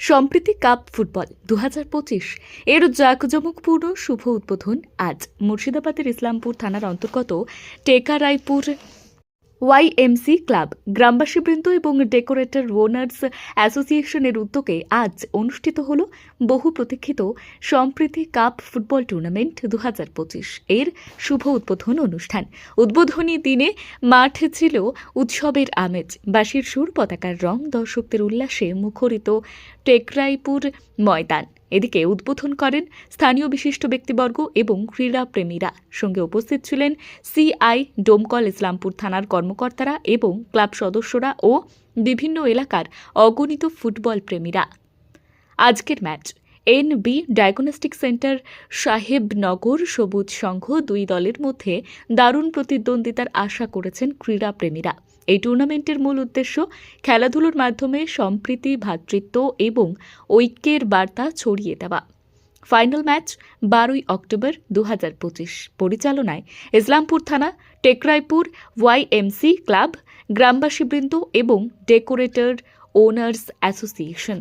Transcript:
সম্প্রীতি cup football দু হাজার পঁচিশ। এর জাঁকজমকপূর্ণ শুভ উদ্বোধন আজ মুর্শিদাবাদের ইসলামপুর থানার অন্তর্গত টেকারাইপুর ওয়াইএমসি ক্লাব গ্রামবাসীবৃন্দ এবং ডেকোরেটর ওনার্স অ্যাসোসিয়েশনের উদ্যোগে আজ অনুষ্ঠিত হল বহু প্রতীক্ষিত সম্প্রীতি কাপ ফুটবল টুর্নামেন্ট দু হাজার পঁচিশ। এর শুভ উদ্বোধন অনুষ্ঠান। উদ্বোধনী দিনে মাঠে ছিল উৎসবের আমেজ। বাঁশির সুর, পতাকার রং দর্শকদের উল্লাসে মুখরিত টেকরাইপুর ময়দান। এদিকে উদ্বোধন করেন স্থানীয় বিশিষ্ট ব্যক্তিবর্গ এবং ক্রীড়া প্রেমীরা সঙ্গে উপস্থিত ছিলেন সিআই ডোমকল ইসলামপুর থানার কর্মকর্তারা এবং ক্লাব সদস্যরা ও বিভিন্ন এলাকার অগণিত ফুটবল প্রেমীরা। আজকের match N B diagnostic centre Sahebnagar Sabuj Sangha দুই দলের মধ্যে দারুণ প্রতিদ্বন্দ্বিতার আশা করেছেন ক্রীড়া প্রেমীরা এই টুর্নামেন্টের মূল উদ্দেশ্য খেলাধুলোর মাধ্যমে সম্প্রীতি ভ্রাতৃত্ব এবং ঐক্যের বার্তা ছড়িয়ে দেওয়া। ফাইনাল ম্যাচ বারোই অক্টোবর দু হাজার পঁচিশ পরিচালনায় ইসলামপুর থানা, টেকরাইপুর ওয়াইএমসি ক্লাব, গ্রামবাসীবৃন্দ এবং ডেকোরেটর ওনার্স অ্যাসোসিয়েশন।